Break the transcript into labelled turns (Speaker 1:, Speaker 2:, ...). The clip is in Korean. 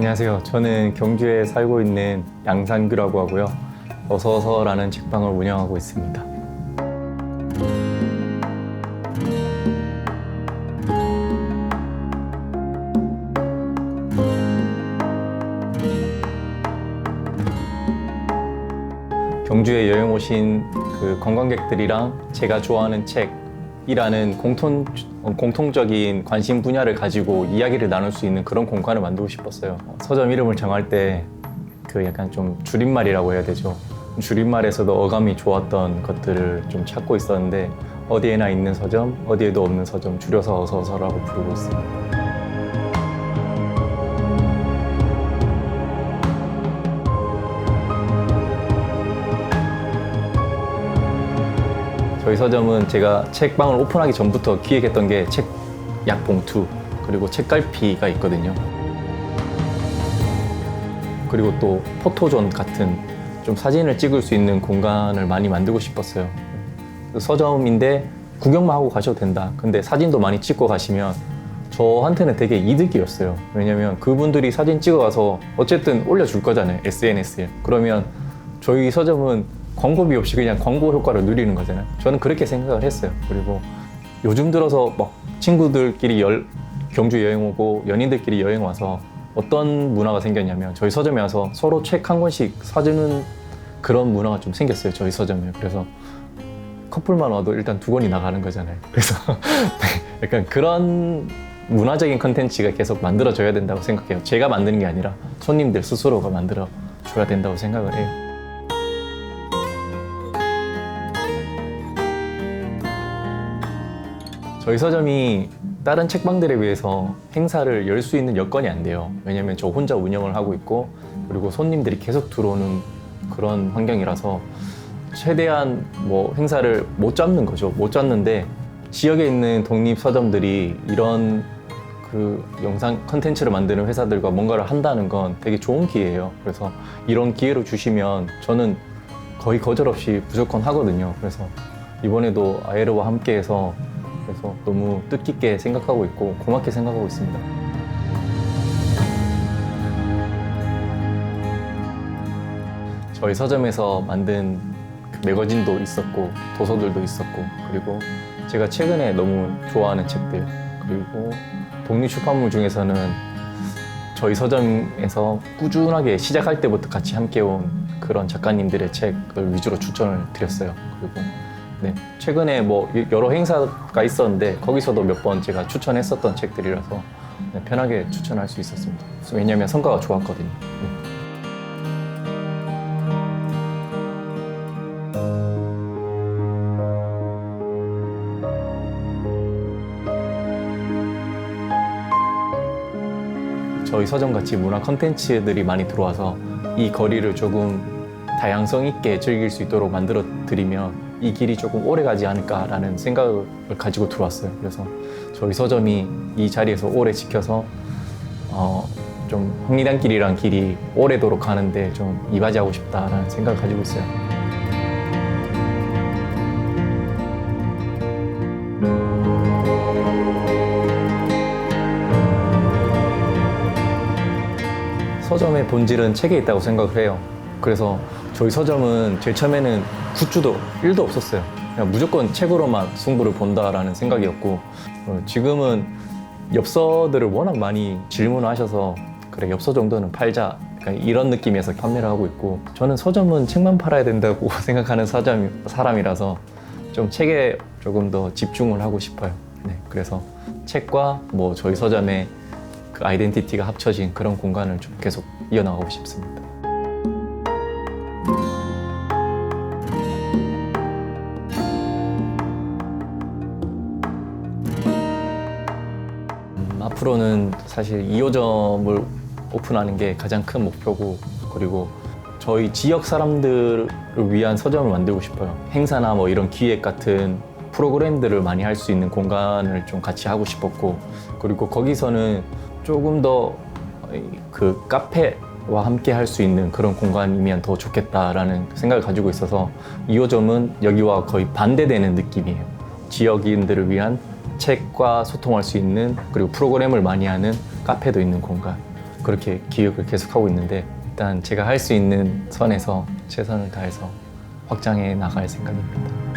Speaker 1: 안녕하세요. 저는 경주에 살고 있는 양산규라고 하고요. 어서어서라는 책방을 운영하고 있습니다. 경주에 여행 오신 그 관광객들이랑 제가 좋아하는 책 이라는 공통, 어, 공통적인 관심 분야를 가지고 이야기를 나눌 수 있는 그런 공간을 만들고 싶었어요. 어, 서점 이름을 정할 때 그 약간 좀 줄임말이라고 해야 되죠. 줄임말에서도 어감이 좋았던 것들을 좀 찾고 있었는데 어디에나 있는 서점, 어디에도 없는 서점 줄여서 어서어서라고 부르고 있습니다. 저희 서점은 제가 책방을 오픈하기 전부터 기획했던 게 책 약봉투 그리고 책갈피가 있거든요. 그리고 또 포토존 같은 좀 사진을 찍을 수 있는 공간을 많이 만들고 싶었어요. 서점인데 구경만 하고 가셔도 된다. 근데 사진도 많이 찍고 가시면 저한테는 되게 이득이었어요. 왜냐면 그분들이 사진 찍어가서 어쨌든 올려줄 거잖아요. SNS에. 그러면 저희 서점은 광고비 없이 그냥 광고 효과를 누리는 거잖아요. 저는 그렇게 생각을 했어요. 그리고 요즘 들어서 막 친구들끼리 열, 경주 여행 오고 연인들끼리 여행 와서 어떤 문화가 생겼냐면 저희 서점에 와서 서로 책 한 권씩 사주는 그런 문화가 좀 생겼어요. 저희 서점에. 그래서 커플만 와도 일단 두 권이 나가는 거잖아요. 그래서 네, 약간 그런 문화적인 컨텐츠가 계속 만들어져야 된다고 생각해요. 제가 만드는 게 아니라 손님들 스스로가 만들어 줘야 된다고 생각을 해요. 저희 서점이 다른 책방들에 비해서 행사를 열 수 있는 여건이 안 돼요. 왜냐면 저 혼자 운영을 하고 있고 그리고 손님들이 계속 들어오는 그런 환경이라서 최대한 뭐 행사를 못 잡는 거죠. 못 잡는데 지역에 있는 독립 서점들이 이런 그 영상 컨텐츠를 만드는 회사들과 뭔가를 한다는 건 되게 좋은 기회예요. 그래서 이런 기회를 주시면 저는 거의 거절 없이 무조건 하거든요. 그래서 이번에도 아예르와 함께해서 그래서 너무 뜻깊게 생각하고 있고 고맙게 생각하고 있습니다. 저희 서점에서 만든 그 매거진도 있었고 도서들도 있었고 그리고 제가 최근에 너무 좋아하는 책들 그리고 독립 출판물 중에서는 저희 서점에서 꾸준하게 시작할 때부터 같이 함께 온 그런 작가님들의 책을 위주로 추천을 드렸어요. 그리고 네, 최근에 뭐 여러 행사가 있었는데 거기서도 몇 번 제가 추천했었던 책들이라서 네, 편하게 추천할 수 있었습니다. 왜냐하면 성과가 좋았거든요. 네. 저희 서점 같이 문화 컨텐츠들이 많이 들어와서 이 거리를 조금 다양성 있게 즐길 수 있도록 만들어 드리면 이 길이 조금 오래 가지 않을까라는 생각을 가지고 들어왔어요. 그래서 저희 서점이 이 자리에서 오래 지켜서 어, 좀 황리단길이란 길이 오래도록 가는데 좀 이바지하고 싶다라는 생각을 가지고 있어요. 서점의 본질은 책에 있다고 생각을 해요. 그래서 저희 서점은 제일 처음에는 굿즈도 1도 없었어요. 그냥 무조건 책으로만 승부를 본다라는 생각이었고 어, 지금은 엽서들을 워낙 많이 질문하셔서 그래 엽서 정도는 팔자 이런 느낌에서 판매를 하고 있고 저는 서점은 책만 팔아야 된다고 생각하는 사람, 사람이라서 좀 책에 조금 더 집중을 하고 싶어요. 네, 그래서 책과 뭐 저희 서점의 그 아이덴티티가 합쳐진 그런 공간을 좀 계속 이어나가고 싶습니다. 앞으로는 사실 2호점을 오픈하는 게 가장 큰 목표고 그리고 저희 지역 사람들을 위한 서점을 만들고 싶어요. 행사나 뭐 이런 기획 같은 프로그램들을 많이 할 수 있는 공간을 좀 같이 하고 싶었고 그리고 거기서는 조금 더 그 카페와 함께 할 수 있는 그런 공간이면 더 좋겠다라는 생각을 가지고 있어서 2호점은 여기와 거의 반대되는 느낌이에요. 지역인들을 위한 책과 소통할 수 있는 그리고 프로그램을 많이 하는 카페도 있는 공간 그렇게 기획을 계속하고 있는데 일단 제가 할 수 있는 선에서 최선을 다해서 확장해 나갈 생각입니다.